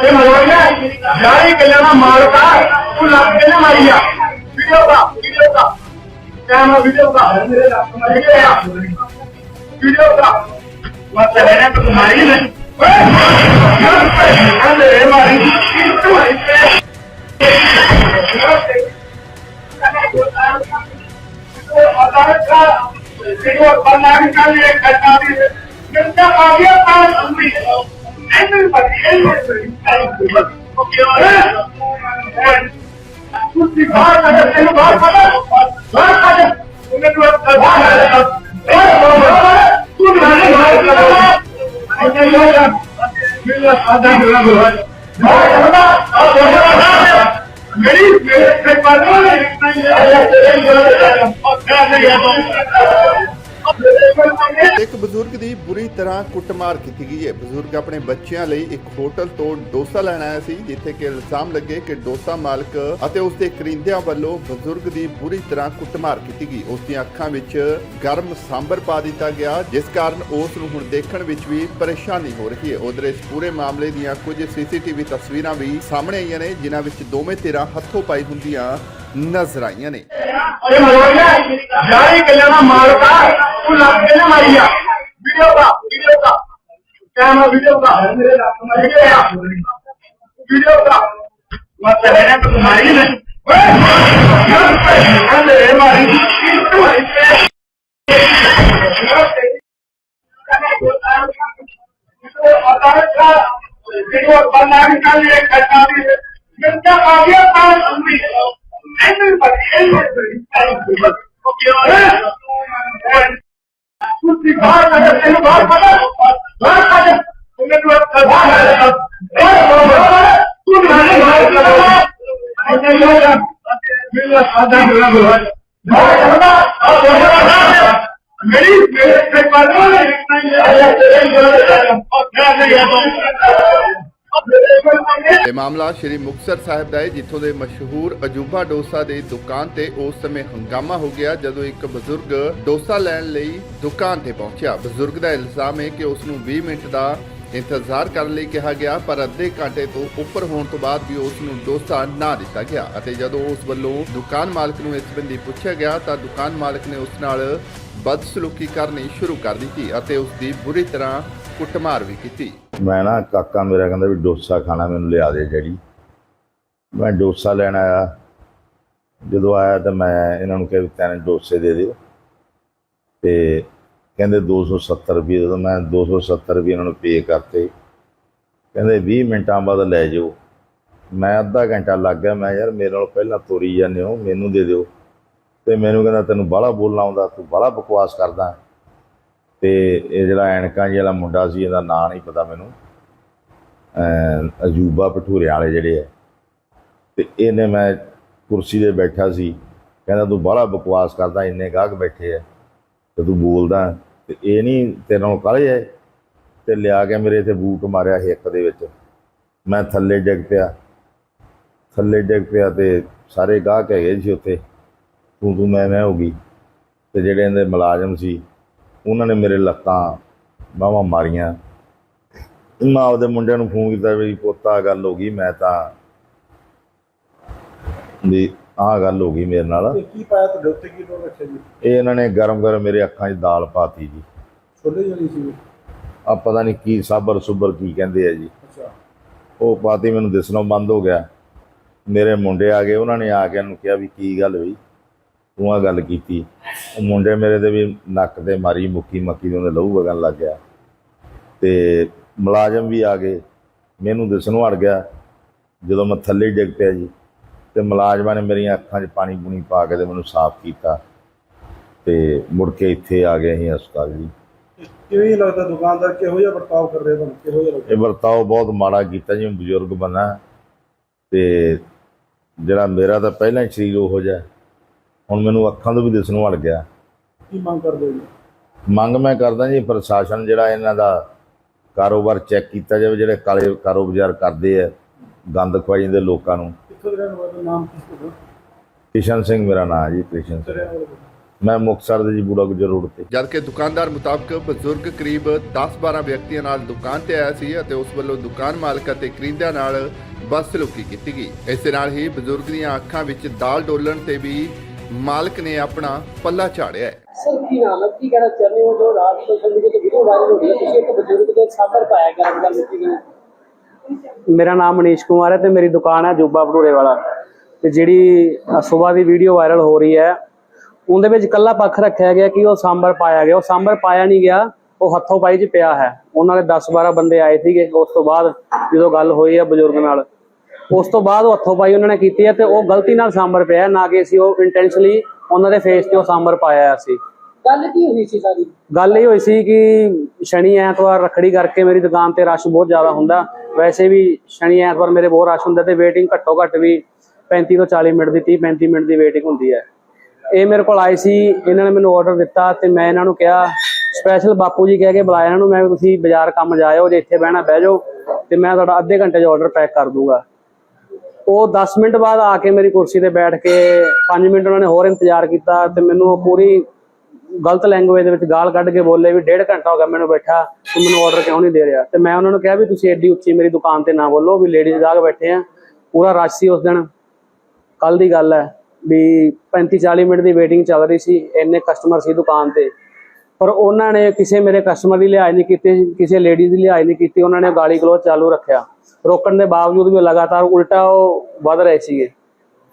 ਅਰੇ ਮਰੋੜਿਆ ਯਾਰੀ ਗੱਲਾਂ ਦਾ ਮਾਲਕ ਤੂੰ ਲੱਗ ਕੇ ਨਾ ਮਾਰੀ ਵੀਡੀਓ ਦਾ ਵੀਡੀਓ ਦਾ ਕੈਮਰਾ ਵੀਡੀਓ ਦਾ ਵੀਡੀਓ ਦਾ ਮਤ ਲੈਣਾ ਤੂੰ ਮਾਰੀ ਨਹੀਂ। ਓਏ! ਮਾਰੀ ਤੂੰ ਮਾਰੀ। ਵੀਡੀਓ ਬਣਾ ਕੇ ਤੁਸੀਂ ਬਾਹਰ ਕੱਢ ਤੈਨੂੰ ਬਾਹਰ ਕੱਢ ਬਾਹਰ ਕੱਢ ਉਹਨੇ ਤੂੰ ਬਾਹਰ ਤੂੰ ਨਹੀਂ ਬਾਹਰ ਕੱਢ ਅੱਛਾ ਯਾਰ ਮੇਰਾ ਸਾਦਾ ਮੇਰਾ ਬੁਰਾ ਮੇਰੀ ਮੇਰੇ ਤੇ ਪਾਲੋ ਨਹੀਂ ਇੱਕ ਬਜ਼ੁਰਗ ਦੀ ਬੁਰੀ ਤਰ੍ਹਾਂ ਕੁੱਟਮਾਰ ਕੀਤੀ ਗਈ ਹੈ। ਬਜ਼ੁਰਗ ਆਪਣੇ ਬੱਚਿਆਂ ਲਈ ਇੱਕ ਹੋਟਲ ਤੋਂ ਡੋਸਾ ਲੈਣ ਆਇਆ ਸੀ, ਜਿੱਥੇ ਕਿ ਇਲਜ਼ਾਮ ਲੱਗੇ ਕਿ ਡੋਸਾ ਮਾਲਕ ਅਤੇ ਉਸ ਦੇ ਕਰਿੰਦਿਆਂ ਵੱਲੋਂ ਬਜ਼ੁਰਗ ਦੀ ਬੁਰੀ ਤਰ੍ਹਾਂ ਕੁੱਟਮਾਰ ਕੀਤੀ ਗਈ। ਉਸ ਦੀਆਂ ਅੱਖਾਂ ਵਿੱਚ ਗਰਮ ਸਾਂਬਰ ਪਾ ਦਿੱਤਾ ਗਿਆ, ਜਿਸ ਕਾਰਨ ਉਸ ਨੂੰ ਹੁਣ ਦੇਖਣ ਵਿੱਚ ਵੀ ਪਰੇਸ਼ਾਨੀ ਹੋ ਰਹੀ ਹੈ। ਉਧਰ ਇਸ ਪੂਰੇ ਮਾਮਲੇ ਦੀਆਂ ਕੁਝ ਸੀਸੀਟੀਵੀ ਤਸਵੀਰਾਂ ਵੀ ਸਾਹਮਣੇ ਆਈਆਂ ਨੇ, ਜਿਨ੍ਹਾਂ ਵਿੱਚ ਦੋਵੇਂ ਧਿਰਾਂ ਹੱਥੋਂ ਪਾਈ ਹੁੰਦੀਆਂ ਨਜ਼ਰ ਆਈਆਂ ਨੇ। ਯਾਰੀ ਗੱਲਾਂ ਦਾ ਮਾਲਕ ਲੱਗ ਕੇ ਨਾ ਮਾਰੀ ਆ। ਵੀਡੀਓ ਦਾ ਵੀਡੀਓ ਦਾ ਕੈਮਰਾ ਵੀਡੀਓ ਦਾ ਮੇਰੇ ਲੱਗ ਮਾਰੀ ਗਿਆ ਵੀਡੀਓ ਦਾ ਮਤ ਲੈਣਾ ਤੂੰ ਮਾਰੀ ਨਹੀਂ ਓਏ! ਅਰੇ ਮਾਰੀ ਤੂੰ ਮਾਰੀ ਵੀਡੀਓ ਬਣਾ ਕੇ ਤੁਸੀਂ ਬਾਹਰ ਕੱਢ ਤੈਨੂੰ ਬਾਹਰ ਕੱਢ ਬਾਹਰ ਕੱਢ ਉਹਨੇ ਤੂੰ ਬਾਹਰ ਤੂੰ ਨਹੀਂ ਬਾਹਰ ਕੱਢ ਅੱਛਾ ਯਾਰ ਮੇਰਾ ਸਾਦਾ ਮੇਰਾ ਬੁਰਾ ਮੇਰੀ ਮੇਰੇ ਤੇ ਪਾਲੋ ਨਹੀਂ ਇਹ ਮਾਮਲਾ ਸ਼੍ਰੀ ਮੁਕਤਸਰ ਸਾਹਿਬ ਦਾ ਹੈ, ਜਿੱਥੋਂ ਦੇ ਮਸ਼ਹੂਰ ਅਜੂਬਾ ਡੋਸਾ ਦੀ ਦੁਕਾਨ ਤੇ ਉਸ ਸਮੇਂ ਹੰਗਾਮਾ ਹੋ ਗਿਆ, ਜਦੋਂ ਇੱਕ ਬਜ਼ੁਰਗ ਡੋਸਾ ਲੈਣ ਲਈ ਦੁਕਾਨ ਤੇ ਪਹੁੰਚਿਆ। ਬਜ਼ੁਰਗ ਦਾ ਇਲਜ਼ਾਮ ਹੈ ਕਿ ਉਸ ਨੂੰ 20 ਮਿੰਟ ਦਾ ਇੰਤਜ਼ਾਰ ਕਰਨ ਲਈ ਕਿਹਾ ਗਿਆ, ਪਰ ਅੱਧੇ ਘੰਟੇ ਤੋਂ ਉੱਪਰ ਹੋਣ ਤੋਂ ਬਾਅਦ ਵੀ ਉਸ ਨੂੰ ਡੋਸਾ ਨਾ ਦਿੱਤਾ ਗਿਆ ਅਤੇ ਜਦੋਂ ਉਸ ਵੱਲੋਂ ਦੁਕਾਨ ਮਾਲਕ ਨੂੰ ਇਸ ਸੰਬੰਧੀ ਪੁੱਛਿਆ ਗਿਆ, ਤਾਂ ਦੁਕਾਨ ਮਾਲਕ ਨੇ ਉਸ ਨਾਲ ਬਦਸਲੂਕੀ ਕਰਨੀ ਸ਼ੁਰੂ ਕਰ ਦਿੱਤੀ ਅਤੇ ਉਸ ਦੀ ਬੁਰੀ ਤਰ੍ਹਾਂ ਕੁੱਟਮਾਰ ਵੀ ਕੀਤੀ। ਮੈਂ ਨਾ ਕਾਕਾ ਮੇਰਾ ਕਹਿੰਦਾ ਵੀ ਡੋਸਾ ਖਾਣਾ ਮੈਨੂੰ ਲਿਆ ਦੇ ਜਿਹੜੀ ਮੈਂ ਡੋਸਾ ਲੈਣ ਆਇਆ। ਜਦੋਂ ਆਇਆ ਤਾਂ ਮੈਂ ਇਹਨਾਂ ਨੂੰ ਕਿਹਾ ਵੀ ਤੈਨੂੰ ਡੋਸੇ ਦੇ ਦਿਓ। ਤੇ ਕਹਿੰਦੇ 270 ਰੁਪਏ ਜਦੋਂ ਮੈਂ 270 ਰੁਪਏ ਇਹਨਾਂ ਨੂੰ ਪੇ ਕਰਤੇ। ਕਹਿੰਦੇ 20 ਮਿੰਟਾਂ ਬਾਅਦ ਲੈ ਜਾਓ ਮੈਂ ਅੱਧਾ ਘੰਟਾ ਲੱਗ ਗਿਆ। ਮੈਂ ਯਾਰ ਮੇਰੇ ਨਾਲ ਪਹਿਲਾਂ ਤੋਰੀ ਜਾਂਦੇ ਹੋ, ਮੈਨੂੰ ਦੇ ਦਿਓ। ਤੇ ਮੈਨੂੰ ਕਹਿੰਦਾ, ਤੈਨੂੰ ਬਾਹਲਾ ਬੋਲਣਾ ਆਉਂਦਾ, ਤੂੰ ਬਾਹਲਾ ਬਕਵਾਸ ਕਰਦਾ। ਤੇ ਇਹ ਜਿਹੜਾ ਐਨਕਾਂ ਜਿਹੀ ਵਾਲਾ ਮੁੰਡਾ ਸੀ, ਇਹਦਾ ਨਾਂ ਨਹੀਂ ਪਤਾ ਮੈਨੂੰ। ਅਜੂਬਾ ਭਟੂਰੇ ਵਾਲੇ ਜਿਹੜੇ ਆ। ਤੇ ਇਹਨੇ ਮੈਂ ਕੁਰਸੀ ਤੇ ਬੈਠਾ ਸੀ। ਕਹਿੰਦਾ, ਤੂੰ ਬਾਹਲਾ ਬਕਵਾਸ ਕਰਦਾ, ਇੰਨੇ ਗਾਹਕ ਬੈਠੇ ਆ। ਤੇ ਤੂੰ ਬੋਲਦਾ, ਤੇ ਇਹ ਨਹੀਂ ਤੇਰੇ ਨਾਲ ਕਾਲੇ ਐ ਤੇ ਲਿਆ ਕੇ ਮੇਰੇ ਤੇ ਬੂਟ ਮਾਰਿਆ ਹਿੱਕ ਦੇ ਵਿੱਚ। ਮੈਂ ਥੱਲੇ ਡਿੱਗ ਪਿਆ। ਥੱਲੇ ਡਿੱਗ ਪਿਆ ਤੇ ਸਾਰੇ ਗਾਹਕ ਹੈਗੇ ਸੀ ਉੱਥੇ। ਤੂੰ ਤੂੰ ਮੈਂ ਮੈਂ ਹੋ ਗਈ। ਤੇ ਜਿਹੜੇ ਇਹਦੇ ਮੁਲਾਜ਼ਮ ਸੀ ਉਹਨਾਂ ਨੇ ਮੇਰੇ ਲੱਤਾਂ ਬਾਹਾਂ ਮਾਰੀਆਂ। ਮੈਂ ਆਪਦੇ ਮੁੰਡਿਆਂ ਨੂੰ ਫੋਨ ਕੀਤਾ ਵੀ ਪੋਤਾ ਗੱਲ ਹੋ ਗਈ ਮੈਂ ਤਾਂ ਵੀ ਆਹ ਗੱਲ ਹੋ ਗਈ ਮੇਰੇ ਨਾਲ। ਤੇ ਕੀ ਪਾਇਆ ਤੁਹਾਡੇ ਉੱਤੇ? ਕੀ ਲੋੜ ਰੱਖਿਆ ਜੀ? ਇਹ ਇਹਨਾਂ ਨੇ ਗਰਮ ਗਰਮ ਮੇਰੇ ਅੱਖਾਂ 'ਚ ਦਾਲ ਪਾਤੀ ਜੀ। ਛੋਲੇ ਜਿਹੜੀ ਸੀ ਆ ਪਤਾ ਨਹੀਂ ਕੀ ਸਾਬਰ ਸੁਬਰ ਕੀ ਕਹਿੰਦੇ ਆ ਜੀ। ਅੱਛਾ। ਉਹ ਪਾਤੀ ਮੈਨੂੰ ਦਿਸਣੋਂ ਬੰਦ ਹੋ ਗਿਆ। ਮੇਰੇ ਮੁੰਡੇ ਆ ਗਏ ਉਹਨਾਂ ਨੇ ਆ ਕੇ ਇਹਨੂੰ ਕਿਹਾ ਵੀ ਕੀ ਗੱਲ ਹੋਈ? ਤੂੰ ਆ ਗੱਲ ਕੀਤੀ। ਉਹ ਮੁੰਡੇ ਮੇਰੇ ਦੇ ਵੀ ਨੱਕ ਤੇ ਮਾਰੀ ਮੁੱਕੀ ਮੱਕੀ ਦੇ ਉਹਦੇ ਲਹੂ ਵਗਣ ਲੱਗ ਗਿਆ। ਤੇ ਮੁਲਾਜ਼ਮ ਵੀ ਆ ਗਏ। ਮੈਨੂੰ ਦਿਸਣੋਂ ਹਟ ਗਿਆ। ਜਦੋਂ ਮੈਂ ਥੱਲੇ ਡਿੱਗ ਪਿਆ ਜੀ ਤੇ ਮੁਲਾਜ਼ਮਾਂ ਨੇ ਮੇਰੀਆਂ ਅੱਖਾਂ 'ਚ ਪਾਣੀ ਪੂਣੀ ਪਾ ਕੇ ਤੇ ਮੈਨੂੰ ਸਾਫ਼ ਕੀਤਾ। ਤੇ ਮੁੜ ਕੇ ਇੱਥੇ ਆ ਗਏ ਅਸੀਂ ਹਸਪਤਾਲ ਜੀ। ਕਿਵੇਂ ਲੱਗਦਾ ਦੁਕਾਨਦਾਰ ਕਿਹੋ ਜਿਹਾ ਵਰਤਾਓ ਕਰ ਰਿਹਾ ਤੁਹਾਨੂੰ? ਕਿਹੋ ਜਿਹਾ ਲੱਗਦਾ? ਇਹ ਵਰਤਾਓ ਬਹੁਤ ਮਾੜਾ ਕੀਤਾ ਜੀ ਬਜ਼ੁਰਗ ਬਣਾ ਤੇ ਜਿਹੜਾ ਮੇਰਾ ਤਾਂ ਪਹਿਲਾਂ ਹੀ ਸਰੀਰ ਉਹੋ ਜਿਹਾ। ਹੁਣ ਮੈਨੂੰ ਅੱਖਾਂ ਤੋਂ ਵੀ ਦਿਸਣੋਂ ਹਟ ਗਿਆ। ਕੀ ਮੰਗ ਕਰਦੇ ਹੋ ਜੀ? ਮੰਗ ਮੈਂ ਕਰਦਾ ਜੀ ਪ੍ਰਸ਼ਾਸਨ ਜਿਹੜਾ ਇਹਨਾਂ ਦਾ ਕਾਰੋਬਾਰ ਚੈੱਕ ਕੀਤਾ ਜਾਵੇ ਜਿਹੜੇ ਕਾਲੇ ਕਾਰੋਬਾਰ ਕਰਦੇ ਆ ਗੰਦ ਖਵਾਈ ਜਾਂਦੇ ਲੋਕਾਂ ਨੂੰ। ਕਿੱਥੋਂ ਦੇ ਨਾਮ ਕੀ ਕ੍ਰਿਸ਼ਨ ਸਿੰਘ ਮੇਰਾ ਨਾਮ ਹੈ ਜੀ ਕ੍ਰਿਸ਼ਨ ਸਿੰਘ? ਮੈਂ ਮੁਕਤਸਰ ਦੇ ਜੀ ਬੂੜਾ ਗੁਜਰ ਰੋਡ ਤੇ। ਜਦਕਿ ਦੁਕਾਨਦਾਰ ਮੁਤਾਬਕ ਬਜ਼ੁਰਗ ਕਰੀਬ 10-12 ਵਿਅਕਤੀਆਂ ਨਾਲ ਦੁਕਾਨ ਤੇ ਆਇਆ ਸੀ ਅਤੇ ਉਸ ਵੱਲੋਂ ਦੁਕਾਨ ਮਾਲਕ ਅਤੇ ਖਰੀਦਦਾਰ ਨਾਲ ਬਦਸਲੂਕੀ ਕੀਤੀ ਗਈ। ਇਸ ਦੇ ਨਾਲ ਹੀ ਬਜ਼ੁਰਗ ਦੀਆਂ ਅੱਖਾਂ ਵਿੱਚ ਦਾਲ ਡੋਲਣ ਤੇ ਵੀ ਮਾਲਕ ਨੇ ਆਪਣਾ ਪੱਲਾ ਝਾੜਿਆ ਹੈ। ਸਰ ਕੀ ਨਾਮ ਹੈ? ਕੀ ਕਹਿਣਾ ਚਾਹੁੰਦੇ ਹੋ? ਜੋ ਰਾਤ ਸੋਸ਼ਲ ਮੀਡੀਆ ਤੇ ਵੀਡੀਓ ਵਾਇਰਲ ਹੋ ਰਹੀ ਹੈ ਤੁਸੀਂ ਇੱਕ ਬਜ਼ੁਰਗ ਦੇ ਸਾਬਰ ਪਾਇਆ ਗਿਆ ਗੱਲ ਕੀਤੀ ਗਈ ਮੇਰਾ ਨਾਮ ਮਨੀਸ਼ ਕੁਮਾਰ ਹੈ ਤੇ ਮੇਰੀ ਦੁਕਾਨ ਹੈ ਜੂਬਾ ਭਟੂਰੇ ਵਾਲਾ। ਤੇ ਜਿਹੜੀ ਸਵੇਰ ਦੀ ਵੀਡੀਓ ਵਾਇਰਲ ਹੋ ਰਹੀ ਹੈ ਉਹਦੇ ਵਿੱਚ ਕੱਲਾ ਪੱਖ ਰੱਖਿਆ ਗਿਆ ਕਿ ਉਹ ਸਾਂਬਰ ਪਾਇਆ ਗਿਆ। ਉਹ ਸਾਂਬਰ ਪਾਇਆ ਨਹੀਂ ਗਿਆ ਉਹ ਹੱਥੋਂ ਪਾਈ 'ਚ ਪਿਆ ਹੈ। ਉਹਨਾਂ ਦੇ 10-12 ਬੰਦੇ ਆਏ ਸੀਗੇ। ਉਸ ਤੋਂ ਬਾਅਦ ਜਦੋਂ ਗੱਲ ਹੋਈ ਹੈ ਬਜ਼ੁਰਗ ਨਾਲ ਉਸ ਤੋਂ ਬਾਅਦ ਉਹ ਹੱਥੋਂ ਪਾਈ ਉਹਨਾਂ ਨੇ ਕੀਤੀ ਹੈ ਤੇ ਉਹ ਗਲਤੀ ਨਾਲ ਸਾਂਬਰ ਪਿਆ ਨਾ ਕਿ ਅਸੀਂ ਉਹ ਇੰਟੈਂਸ਼ਨਲੀ ਉਹਨਾਂ ਦੇ ਫੇਸ ਤੇ ਉਹ ਸਾਂਬਰ ਪਾਇਆ ਸੀ। ਗੱਲ ਕੀ ਹੋਈ ਸੀ ਸਾਰੀ? ਗੱਲ ਇਹ ਹੋਈ ਸੀ ਕਿ ਸ਼ਨੀ ਐਤਵਾਰ ਰੱਖੜੀ ਕਰਕੇ ਮੇਰੀ ਦੁਕਾਨ ਤੇ ਰਸ਼ ਬਹੁਤ ਜ਼ਿਆਦਾ ਹੁੰਦਾ। ਵੈਸੇ ਵੀ ਸ਼ਨੀ ਐਤਵਾਰ ਮੇਰੇ ਬਹੁਤ ਰਸ਼ ਹੁੰਦਾ ਤੇ ਵੇਟਿੰਗ ਘੱਟੋ ਘੱਟ ਵੀ 35 ਤੋਂ 40 ਮਿੰਟ ਦੀ 30 35 ਮਿੰਟ ਦੀ ਵੇਟਿੰਗ ਹੁੰਦੀ ਹੈ। ਇਹ ਮੇਰੇ ਕੋਲ ਆਏ ਸੀ ਇਹਨਾਂ ਨੇ ਮੈਨੂੰ ਆਰਡਰ ਦਿੱਤਾ ਤੇ ਮੈਂ ਇਹਨਾਂ ਨੂੰ ਕਿਹਾ ਸਪੈਸ਼ਲ ਬਾਪੂ ਜੀ ਕਹਿ ਕੇ ਬੁਲਾਇਆ ਇਹਨਾਂ ਨੂੰ ਮੈਂ ਵੀ ਤੁਸੀਂ ਬਾਜ਼ਾਰ ਕੰਮ ਜਾਇਓ ਜੇ ਇੱਥੇ ਬਹਿਣਾ ਬਹਿ ਜਾਓ ਤੇ ਮੈਂ ਤੁਹਾਡਾ ਅੱਧੇ ਘੰਟੇ 'ਚ ਆਰਡਰ ਪੈਕ ਕਰ ਦੂੰਗਾ। ਉਹ 10 ਮਿੰਟ ਬਾਅਦ ਆ ਕੇ ਮੇਰੀ ਕੁਰਸੀ ਤੇ ਬੈਠ ਕੇ 5 ਮਿੰਟ ਉਹਨਾਂ ਨੇ ਹੋਰ ਇੰਤਜ਼ਾਰ ਕੀਤਾ ਤੇ ਮੈਨੂੰ ਉਹ ਪੂਰੀ ਗਲਤ ਲੈਂਗੁਏਜ ਦੇ ਵਿੱਚ ਗਾਲ ਕੱਢ ਕੇ ਬੋਲੇ ਵੀ ਡੇਢ ਘੰਟਾ ਹੋ ਗਿਆ ਮੈਨੂੰ ਬੈਠਾ, ਤੂੰ ਮੈਨੂੰ ਆਰਡਰ ਕਿਉਂ ਨਹੀਂ ਦੇ ਰਿਹਾ? ਤੇ ਮੈਂ ਉਹਨਾਂ ਨੂੰ ਕਿਹਾ ਵੀ ਤੁਸੀਂ ਐਡੀ ਉੱਚੀ ਮੇਰੀ ਦੁਕਾਨ ਤੇ ਨਾ ਬੋਲੋ ਵੀ ਲੇਡੀਜ਼ ਗਾਹਕ ਬੈਠੇ ਆ, ਪੂਰਾ ਰਸ਼ ਸੀ ਉਸ ਦਿਨ। ਕੱਲ ਦੀ ਗੱਲ ਹੈ ਵੀ 35 40 ਮਿੰਟ ਦੀ ਵੇਟਿੰਗ ਚੱਲ ਰਹੀ ਸੀ, ਇੰਨੇ ਕਸਟਮਰ ਸੀ ਦੁਕਾਨ ਤੇ। ਪਰ ਉਹਨਾਂ ਨੇ ਕਿਸੇ ਮੇਰੇ ਕਸਟਮਰ ਦੀ ਲਿਹਾਜ਼ ਨਹੀਂ ਕੀਤੀ ਕਿਸੇ ਲੇਡੀ ਦੀ ਲਿਹਾਜ਼ ਨਹੀਂ ਕੀਤੀ ਉਹਨਾਂ ਨੇ ਗਾਲੀ ਗਲੋਚ ਚਾਲੂ ਰੱਖਿਆ। ਰੋਕਣ ਦੇ ਬਾਵਜੂਦ ਵੀ ਲਗਾਤਾਰ ਉਲਟਾ ਉਹ ਵੱਧ ਰਹੇ ਸੀਗੇ।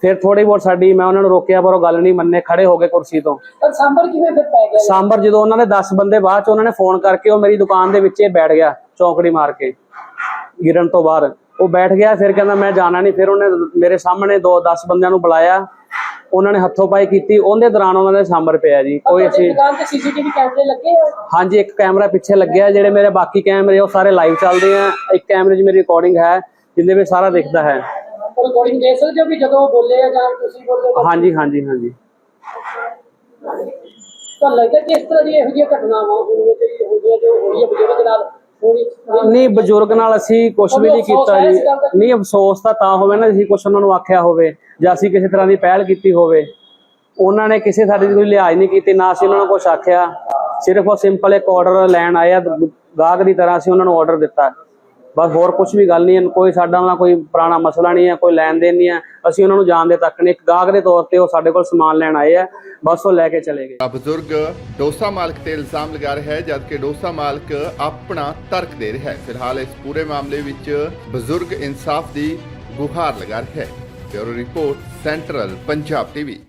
ਫਿਰ ਥੋੜੀ ਬਹੁਤ ਸਾਡੀ ਮੈਂ ਉਹਨਾਂ ਨੂੰ ਰੋਕਿਆ ਪਰ ਉਹ ਗੱਲ ਨਹੀਂ ਮੰਨੇ ਖੜੇ ਹੋ ਗਏ ਕੁਰਸੀ ਤੋਂ। ਪਰ ਸਾਂਬਰ ਕਿਵੇਂ ਫਿਰ ਪੈ ਗਿਆ? ਸਾਂਬਰ ਜਦੋਂ ਉਹਨਾਂ ਦੇ 10 ਬੰਦੇ ਬਾਅਦ ਚ ਉਹਨਾਂ ਨੇ ਫੋਨ ਕਰਕੇ ਉਹ ਮੇਰੀ ਦੁਕਾਨ ਦੇ ਵਿੱਚ ਬੈਠ ਗਿਆ ਚੌਂਕੜੀ ਮਾਰ ਕੇ ਗਿਰਨ ਤੋਂ ਬਾਅਦ। ਉਹ ਬੈਠ ਗਿਆ ਫਿਰ ਕਹਿੰਦਾ ਮੈਂ ਜਾਣਾ ਨਹੀਂ ਫਿਰ ਉਹਨੇ ਮੇਰੇ ਸਾਹਮਣੇ ਦੋ 10 ਬੰਦਿਆਂ ਨੂੰ ਬੁਲਾਇਆ। ਉਹਨਾਂ ਨੇ ਹੱਥੋਂ ਪਾਈ ਕੀਤੀ ਉਹਦੇ ਦੌਰਾਨ ਉਹਨਾਂ ਦੇ ਸਾਂਬਰ ਪਿਆ ਜੀ ਕੋਈ ਅਸੀਂ ਦੁਕਾਨ ਤੇ ਸੀਸੀਟੀਵੀ ਕੈਮਰੇ ਲੱਗੇ ਹਾਂਜੀ ਇੱਕ ਕੈਮਰਾ ਪਿੱਛੇ ਲੱਗਿਆ ਜਿਹੜੇ ਮੇਰੇ ਬਾਕੀ ਕੈਮਰੇ ਉਹ ਸਾਰੇ ਲਾਈਵ ਚੱਲਦੇ ਆ। ਇੱਕ ਕੈਮਰੇ 'ਚ ਮੇਰੀ ਰਿਕਾਰਡਿੰਗ ਹੈ ਜਿੰਦੇ ਵਿੱਚ ਸਾਰਾ ਦਿਖਦਾ ਹੈ। ਰਿਕਾਰਡਿੰਗ ਦੇ ਸਕਦੇ ਹੋ ਵੀ ਜਦੋਂ ਬੋਲੇ ਆ ਜਾਂ ਤੁਸੀਂ ਬੋਲੇ ਹਾਂਜੀ ਹਾਂਜੀ ਹਾਂਜੀ। ਤਾਂ ਲੱਗਦਾ ਕਿ ਇਸ ਤਰ੍ਹਾਂ ਦੀ ਇਹੋ ਜਿਹੀਆਂ ਘਟਨਾਵਾਂ ਹੋਣਗੀਆਂ ਜਿਹੜੀ ਹੁੰਦੀਆਂ ਜੋ ਹੋਈ ਹੈ ਬਜ਼ੁਰਗ ਨਾਲ ਨਹੀਂ ਬਜ਼ੁਰਗ ਨਾਲ ਅਸੀਂ ਕੁਝ ਵੀ ਨਹੀਂ ਕੀਤਾ ਜੀ। ਨਹੀਂ ਅਫਸੋਸ ਤਾਂ ਤਾਂ ਹੋਵੇ ਨਾ ਅਸੀਂ ਕੁਝ ਉਹਨਾਂ ਨੂੰ ਆਖਿਆ ਹੋਵੇ ਜਾਂ ਅਸੀਂ ਕਿਸੇ ਤਰ੍ਹਾਂ ਦੀ ਪਹਿਲ ਕੀਤੀ ਹੋਵੇ ਉਹਨਾਂ ਨੇ ਕਿਸੇ ਸਾਡੀ ਕੋਈ ਲਿਹਾਜ਼ ਨਹੀਂ ਕੀਤੀ ਨਾ ਅਸੀਂ ਉਹਨਾਂ ਨੂੰ ਕੁਝ ਆਖਿਆ। ਸਿਰਫ ਉਹ ਸਿੰਪਲ ਇੱਕ ਆਰਡਰ ਲੈਣ ਆਇਆ ਗਾਹਕ ਦੀ ਤਰ੍ਹਾਂ ਅਸੀਂ ਉਹਨਾਂ ਨੂੰ ਆਰਡਰ ਦਿੱਤਾ। ਬਸ ਹੋਰ ਕੁਝ ਵੀ ਗੱਲ ਨਹੀਂ ਹੈ, ਕੋਈ ਸਾਡਾ ਨਾਲ ਕੋਈ ਪੁਰਾਣਾ ਮਸਲਾ ਨਹੀਂ ਹੈ, ਕੋਈ ਲੈਣ ਦੇਣ ਨਹੀਂ ਹੈ। ਅਸੀਂ ਉਹਨਾਂ ਨੂੰ ਜਾਣਦੇ ਤੱਕ ਨਹੀਂ, ਇੱਕ ਗਾਹਕ ਦੇ ਤੌਰ ਤੇ ਉਹ ਸਾਡੇ ਕੋਲ ਸਮਾਨ ਲੈਣ ਆਏ ਆ, ਬਸ ਉਹ ਲੈ ਕੇ ਚਲੇ ਗਏ। ਬਜ਼ੁਰਗ ਡੋਸਾ ਮਾਲਕ ਤੇ ਇਲਜ਼ਾਮ ਲਗਾ ਰਿਹਾ ਹੈ, ਜਦਕਿ ਡੋਸਾ ਮਾਲਕ ਆਪਣਾ ਤਰਕ ਦੇ ਰਿਹਾ ਹੈ। ਫਿਲਹਾਲ ਇਸ ਪੂਰੇ ਮਾਮਲੇ ਵਿੱਚ ਬਜ਼ੁਰਗ ਇਨਸਾਫ ਦੀ ਗੁਹਾਰ ਲਗਾ ਰਿਹਾ ਹੈ। Bureau report, central Punjab TV.